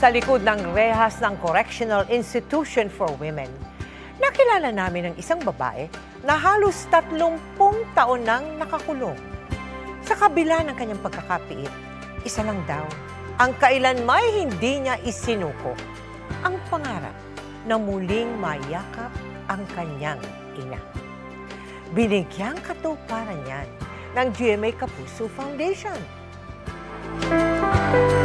sa likod ng rehas ng Correctional Institution for Women. Nakilala namin ang isang babae na halos 30 taon nang nakakulong. Sa kabila ng kanyang pagkakapiit, isa lang daw, ang kailanmay hindi niya isinuko. Ang pangarap na muling mayakap ang kanyang ina. Binigyang katuparan yan ng GMA Kapuso Foundation. Sa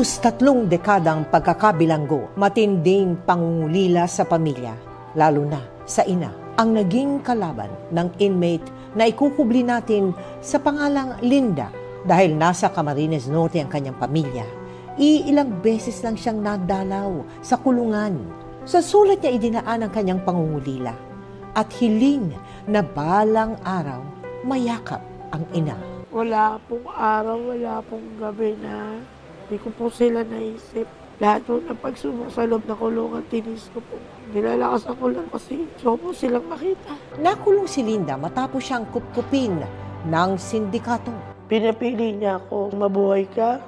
halos tatlong dekadang pagkakabilanggo, matinding pangungulila sa pamilya, lalo na sa ina, ang naging kalaban ng inmate na ikukubli natin sa pangalang Linda dahil nasa Camarines Norte ang kanyang pamilya. Iilang beses lang siyang nadalaw sa kulungan. Sa sulat niya idinaan ang kanyang pangungulila at hiling na balang araw mayakap ang ina. Wala pong araw, wala pong gabi na hindi ko po sila naisip. Lahat po ng pagsubok sa loob ng kulungan, tinis ko po. Nilalakas ako lang kasi gusto po silang makita. Nakulong si Linda matapos siyang kupkupin ng sindikato. Pinapili niya ako, mabuhay ka,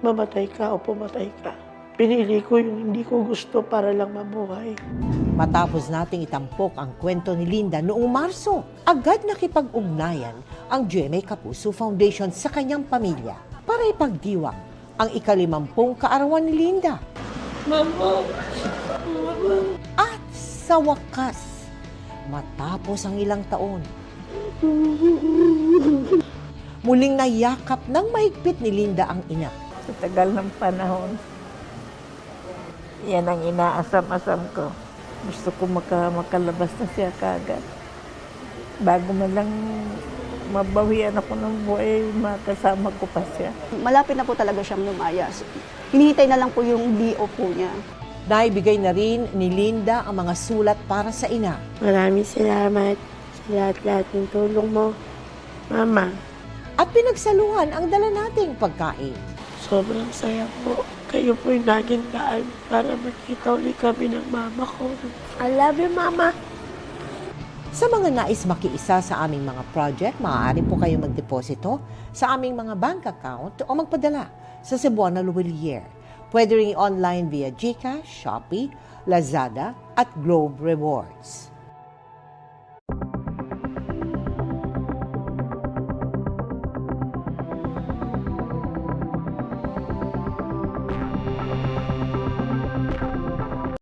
mamatay ka o pumatay ka. Pinili ko yung hindi ko gusto para lang mabuhay. Matapos nating itampok ang kwento ni Linda noong Marso, agad nakipag-ugnayan ang GMA Kapuso Foundation sa kanyang pamilya para ipagdiwang ang ikalimampung kaarawan ni Linda. Mama! Mama! At sa wakas, matapos ang ilang taon, muling nayakap ng mahigpit ni Linda ang ina. Sa tagal ng panahon, yan ang inaasam-asam ko. Gusto ko maka, makalabas na siya kagad. Bago man lang mabawian ako ng buhay, makasama ko pa siya. malapit na po talaga siyang lumayas. Hinihintay na lang po yung DO po niya. Naibigay na rin ni Linda ang mga sulat para sa ina. Maraming salamat sa lahat-lahat ng tulong mo. Mama, At pinagsaluhan ang dala nating pagkain. sobrang saya po. Kayo po yung naging daan para makita ulit kami ng mama ko. I love you, Mama. Sa mga nais makiisa sa aming mga project, maaari po kayo magdeposito sa aming mga bank account o magpadala sa Cebuana Luwilier. Pwede rin online via GCash, Shopee, Lazada at Globe Rewards.